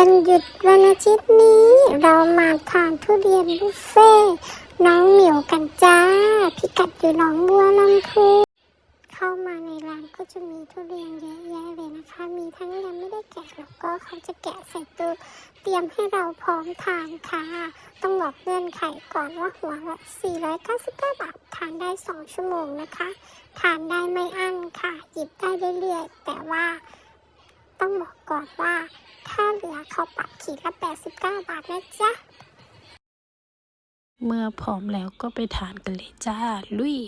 วันหยุดวันอาทิตย์นี้ เรามาทานทุเรียนบุฟเฟ่น้องเหมียวกันจ้า พิกัดอยู่หนองบัวลำพูเข้ามาในร้านก็จะมีทุเรียนเยอะแยะเลยนะคะ มีทั้งยังไม่ได้แกะแล้วก็เขาจะแกะใส่ตู้เตรียมให้เราพร้อมทานค่ะ ต้องบอกเงื่อนไขก่อนว่าหัวละ 499 บาท ทานได้ 2 ชั่วโมงนะคะ ทานได้ไม่อั้นค่ะ หยิบได้เรื่อยๆ แต่ว่าต้องบอกก่อนว่า ถ้าเหลือเขาปรับขีดละ89 บาทนะจ๊ะ เมื่อพร้อมแล้วก็ไปทานกันเลยจ้า ลุย